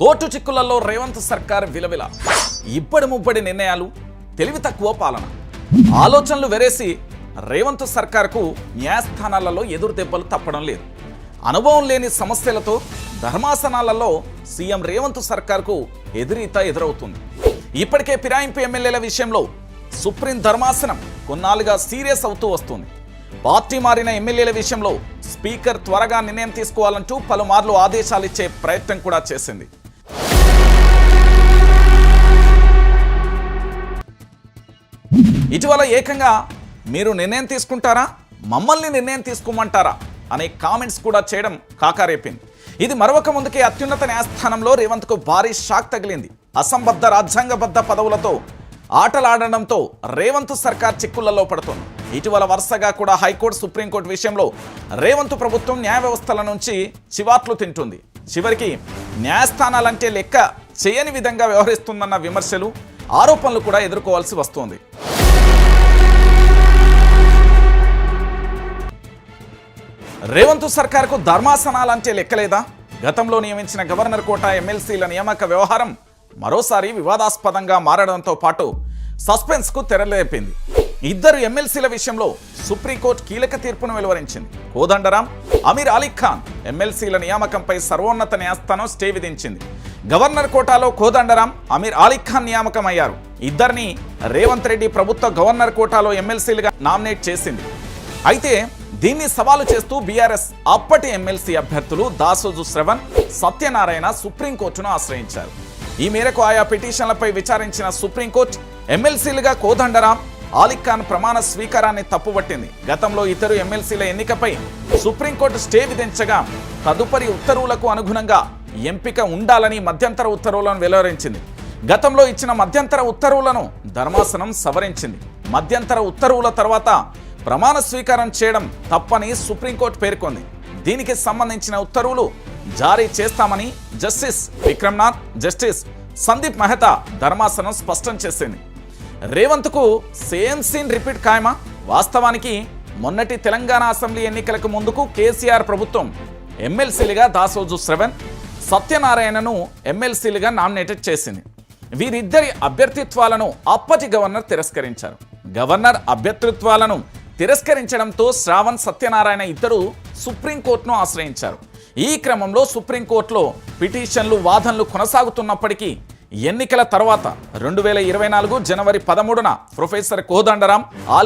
Court చిక్కులలో Revanth సర్కార్ విలవిల. ఇప్పటి ముప్పటి నిర్ణయాలు తెలివి తక్కువ పాలన. ఆలోచనలు వెరేసి రేవంత్ సర్కార్కు న్యాయస్థానాలలో ఎదురు దెబ్బలు తప్పడం లేదు. అనుభవం లేని సమస్యలతో ధర్మాసనాలలో సీఎం రేవంత్ సర్కార్కు ఎదురీత ఎదురవుతుంది. ఇప్పటికే ఫిరాయింపు ఎమ్మెల్యేల విషయంలో సుప్రీం ధర్మాసనం కొన్నాళ్ళుగా సీరియస్ అవుతూ వస్తుంది. పార్టీ మారిన ఎమ్మెల్యేల విషయంలో స్పీకర్ త్వరగా నిర్ణయం తీసుకోవాలంటూ పలుమార్లు ఆదేశాలు ఇచ్చే ప్రయత్నం కూడా చేసింది. ఇటీవల ఏకంగా మీరు నిర్ణయం తీసుకుంటారా? మమ్మల్ని నిర్ణయం తీసుకోమంటారా? అనే కామెంట్స్ కూడా చేయడం కాకారేపింది. ఇది మరొక ముందుకే అత్యున్నత న్యాయస్థానంలో రేవంత్కు భారీ షాక్ తగిలింది. అసంబద్ధ రాజ్యాంగబద్ధ పదవులతో ఆటలాడడంతో రేవంత్ సర్కార్ చిక్కులలో పడుతోంది. ఇటీవల వరుసగా కూడా హైకోర్టు సుప్రీంకోర్టు విషయంలో రేవంత్ ప్రభుత్వం న్యాయ వ్యవస్థల నుంచి చివాట్లు తింటుంది. చివరికి న్యాయస్థానాలంటే లెక్క చేయని విధంగా వ్యవహరిస్తుందన్న విమర్శలు ఆరోపణలు కూడా ఎదుర్కోవాల్సి వస్తోంది. రేవంత్ సర్కార్కు ధర్మాసనాలంటే లెక్కలేదా? గతంలో నియమించిన గవర్నర్ కోట ఎమ్మెల్సీల నియామక వ్యవహారం మరోసారి వివాదాస్పదంగా మారడంతో పాటు సస్పెన్స్కు తెరలేపింది. ఇద్దరు ఎమ్మెల్సీల విషయంలో సుప్రీంకోర్టు కీలక తీర్పును వెలువరించింది. కోదండరాం అమీర్ అలీ ఖాన్ ఎమ్మెల్సీల నియామకంపై సర్వోన్నత న్యాయస్థానం స్టే విధించింది. గవర్నర్ కోటాలో కోదండరాం అమీర్ అలీ ఖాన్ నియామకం అయ్యారు ఇద్దరిని రేవంత్ రెడ్డి ప్రభుత్వ గవర్నర్ కోటాలో ఎమ్మెల్సీలుగా నామినేట్ చేసింది. అయితే దీన్ని సవాలు చేస్తూ బీఆర్ఎస్ అప్పటి ఎమ్మెల్సీ అభ్యర్థులు దాసోజు శ్రవణ్ సత్యనారాయణ సుప్రీంకోర్టును ఆశ్రయించారు. ఈ మేరకు ఆయా పిటిషన్లపై విచారించిన సుప్రీంకోర్టు ఎమ్మెల్సీలుగా కోదండరాం ఆలిక్ ఖాన్ ప్రమాణ స్వీకారాన్ని తప్పుపట్టింది. గతంలో ఇతరు ఎమ్మెల్సీల ఎన్నికపై సుప్రీంకోర్టు స్టే విధించగా తదుపరి ఉత్తర్వులకు అనుగుణంగా ఎంపిక ఉండాలని మధ్యంతర ఉత్తర్వులను వెలువరించింది. గతంలో ఇచ్చిన మధ్యంతర ఉత్తర్వులను ధర్మాసనం సవరించింది. మధ్యంతర ఉత్తర్వుల తర్వాత ప్రమాణ స్వీకారం చేయడం తప్పని సుప్రీంకోర్టు పేర్కొంది. దీనికి సంబంధించిన ఉత్తర్వులు జారీ చేస్తామని జస్టిస్ విక్రమ్నాథ్ జస్టిస్ సందీప్ మెహతా ధర్మాసనం స్పష్టం చేసింది. రేవంత్కు సేమ్ సీన్ రిపీట్ ఖాయమా? వాస్తవానికి మొన్నటి తెలంగాణ అసెంబ్లీ ఎన్నికలకు ముందుకు కేసీఆర్ ప్రభుత్వం ఎమ్మెల్సీలుగా దాసోజు శ్రవణ్ సత్యనారాయణను ఎమ్మెల్సీలుగా నామినేటెడ్ చేసింది. వీరిద్దరి అభ్యర్థిత్వాలను అప్పటి గవర్నర్ తిరస్కరించారు. గవర్నర్ అభ్యర్థిత్వాలను తిరస్కరించడంతో శ్రావణ్ సత్యనారాయణ ఇద్దరు సుప్రీంకోర్టును ఆశ్రయించారు. ఈ క్రమంలో సుప్రీంకోర్టులో పిటిషన్లు వాదనలు కొనసాగుతున్నప్పటికీ ఎన్నికల తర్వాత రెండు వేల ఇరవై నాలుగు జనవరి పదమూడున ప్రొఫెసర్ కోదండరాం